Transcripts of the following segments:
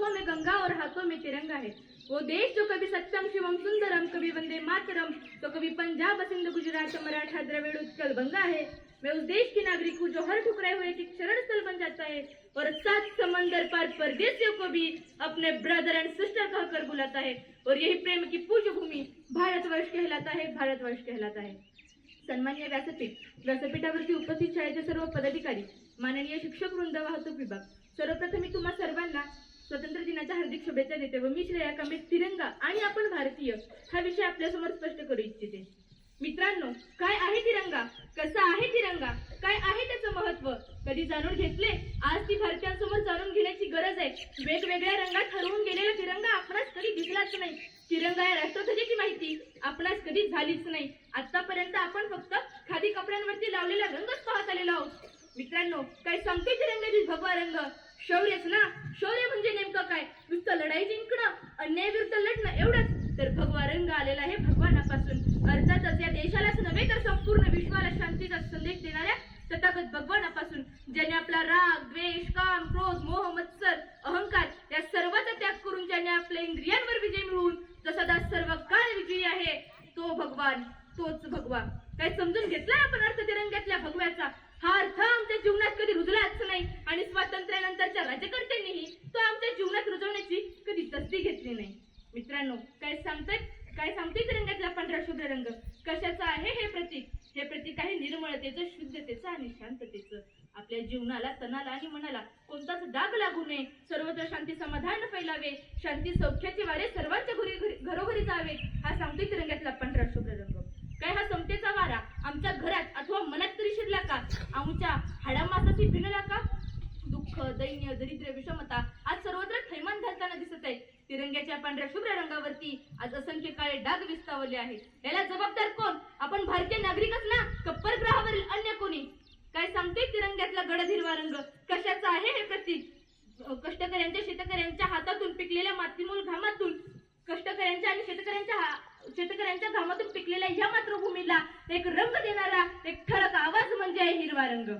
होठों में गंगा और हाथों में तिरंगा है। वो देश जो कभी सत्यम शिवम सुंदरम कभी वंदे मातरम तो कभी पंजाब सिंध गुजरात मराठा द्रविड़ उत्कल बंगा है। मैं उस देश की नागरिक हूँ जो हर ठुकराए हुए एक शरण स्थल बन जाता है और सात समंदर पार परदेशियों को भी अपने ब्रदर एंड सिस्टर कहकर बुलाता है और यही प्रेम की पूज्य भूमि भारतवर्ष कहलाता है भारतवर्ष कहलाता है। सन्मान्य व्यासपीठ व्यासपीठावरती उपस्थित शाळेचे सर्व पदाधिकारी माननीय शिक्षक वृंद वाहतूक विभाग सर्वप्रथम मी तुम्हा सर्वांना स्वतंत्र दिनाच्या हार्दिक शुभेच्छा देते व मी श्रेया कांबळे तिरंगा आणि आपण भारतीय हा विषय आपल्यासमोर स्पष्ट करू इच्छिते. मित्रांनो काय आहे तिरंगा? कसा आहे तिरंगा? काय आहे त्याचं महत्त्व कधी जाणून घेतले? आज ती भारतीयांसमोर जाणून घेण्याची गरज आहे. वेगवेगळ्या रंगात हरवून गेलेला तिरंगा आपणास कधी दिसलाच नाही. तिरंगा या राष्ट्रध्वजाची माहिती आपणास कधी झालीच नाही. आतापर्यंत आपण फक्त खादी कपड्यांवरती लावलेला रंगच पाहत आलेलो आहोत. मित्रांनो काय सांगते तिरंगाची भगवा रंग? शौर्यच ना? शौर्य म्हणजे नेमकं काय? नुसतं लढाई जिंकणं अन्याय विरुद्ध लढणं एवढंच. तर भगवा रंग आलेला आहे भगवानापासून. अर्थातच या देशालाच नव्हे तर संपूर्ण विश्वाला शांतीचा संदेश देणाऱ्या तथागत भगवानापासून ज्याने आपला राग द्वेष काम क्रोध मोह मत्सर अहंकार या सर्वांचा त्याग करून ज्याने आपल्या इंद्रियांवर विजय मिळवून जो सदा सर्व काळ विजयी आहे. तो भगवान तोच भगवा. काय समजून घेतला आपण अर्थ तिरंग्यातल्या भगव्याचा? हा अर्थ आमच्या जीवनात कधी रुजलाच नाही आणि स्वातंत्र्यानंतरच्या राज्यकर्त्यांनीही तो आमच्या जीवनात रुजवण्याची कधी तस्ती घेतली नाही. मित्रांनो काय सांगतात काय सांगते तिरंग्यातला पांढरा शुभ्र रंग? कशाचा आहे हे प्रतीक? हे प्रतीक आहे निर्मळतेचं शुद्धतेचं आणि शांततेचं. आपल्या जीवनाला तणाला आणि मनाला कोणताच डाग लागू नये. सर्वत्र शांती समाधान फैलावे. शांती सौख्याचे वारे सर्वांच्या घरी घरी- घरोघरी जावे. हा सांगते तिरंग्यातला पांढरा शुभ्र रंग काय हा समतेचा वारा आमच्या घरात अथवा मनात तरी शिरला का आमच्या हाडामासाची भिनला का दुःख दैन्य दरिद्र विषमता आज सर्वत्र थैमान घालताना दिसत आहे. तिरंग्याच्या पांढऱ्या शुभ्र रंगावरती आज असंख्य काळे डाग विस्तावले आहेत. याला जबाबदार कोण? आपण भारतीय नागरिकच ना? कप्पर ग्रहावरील अन्य कोणी? काय सांगते तिरंग्यातला गडद हिरवा रंग? कशाचा आहे हे प्रतीक? कष्टकऱ्यांच्या शेतकऱ्यांच्या हातातून पिकलेल्या मातीमूल घामातून कष्टकऱ्यांच्या आणि शेतकऱ्यांच्या शेतकऱ्यांच्या घामातून पिकलेल्या ह्या मातृभूमीला एक रंग देणारा एक ठळक आवाज म्हणजे आहे हिरवा रंग.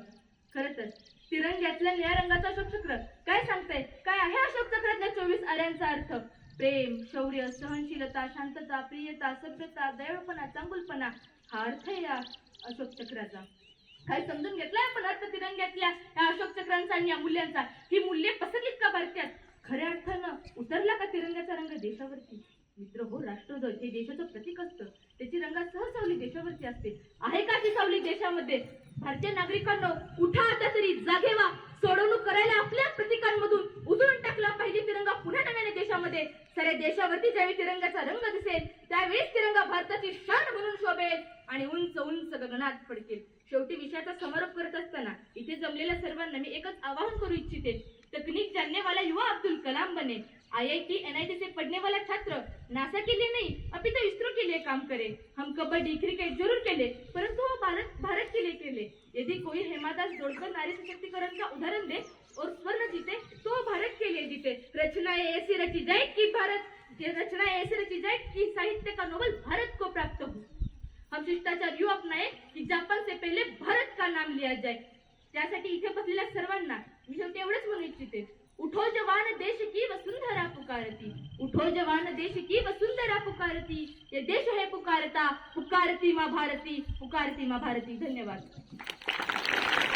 खरं तर तिरंग्यातल्या निळ्या रंगाचा अशोक चक्र. काय सांगताय काय आहे अशोक चक्रातल्या चोवीस आर्यांचा अर्थ? प्रेम शौर्य सहनशीलता शांतता प्रियता सभ्यता दयाळपणा चांगुलपणा. हा अर्थ आहे या अशोक चक्राचा. काय समजून घेतलाय आपण अर्थ तिरंग्यातल्या या अशोक चक्रांचा आणि या मूल्यांचा? ही मूल्ये पसरलीत का भारतात? खऱ्या अर्थानं उतरला का तिरंग्याचा रंग देशावरती? मित्र हो राष्ट्रध्वज हे देशाचं प्रतीक असतं. त्याची रंगात सहसावली देशावरती असते. आहे का ती सावली देशामध्ये? भारतीय नागरिकांना उठा आता तरी जागेवा सोडवणूक करायला आपल्या प्रतीकांमधून उजळून टाकला पाहिजे तिरंगा पुन्हा नव्याने देशामध्ये. साऱ्या देशावरती ज्यावेळी तिरंगाचा रंग दिसेल त्यावेळीच तिरंगा भारताची शान म्हणून शोभेल आणि उंच उंच गगनात फडकेल शेवटी विषयाचा समारोप करत असताना इथे जमलेल्या सर्वांना मी एकच आवाहन करू इच्छिते. तकनीक जानने युवा अब्दुल कलाम बने आय एनआईटी से पढ़ने वाला छात्र नासा के लिए नहीं अभी तो काम करे. हम कबड्डी क्रिकेट जरूर खेले परंतु वो भारत भारत के लिए खेले. यदि कोई हेमादास जोड़कर नारी सशक्तिकरण का उदाहरण दे और स्वर्ण जीते तो भारत के लिए जीते रचनाएं ऐसी रची जाए कि भारत. ये रचनाएं ऐसी रची जाए कि साहित्य का नोबल भारत को प्राप्त हो. हम शिष्टाचार यू अपनाए की जापान से पहले भारत का नाम लिया जाए. त्यासाठी इथे बसलेल्या सर्वांना मी शेवटी एवढंच म्हणू इच्छिते. उठो जवान देश की वसुंधरा पुकारती. उठो जवान देश की वसुंधरा भारती. ये देश है पुकारता. पुकारती माँ भारती. पुकारती माँ भारती. धन्यवाद.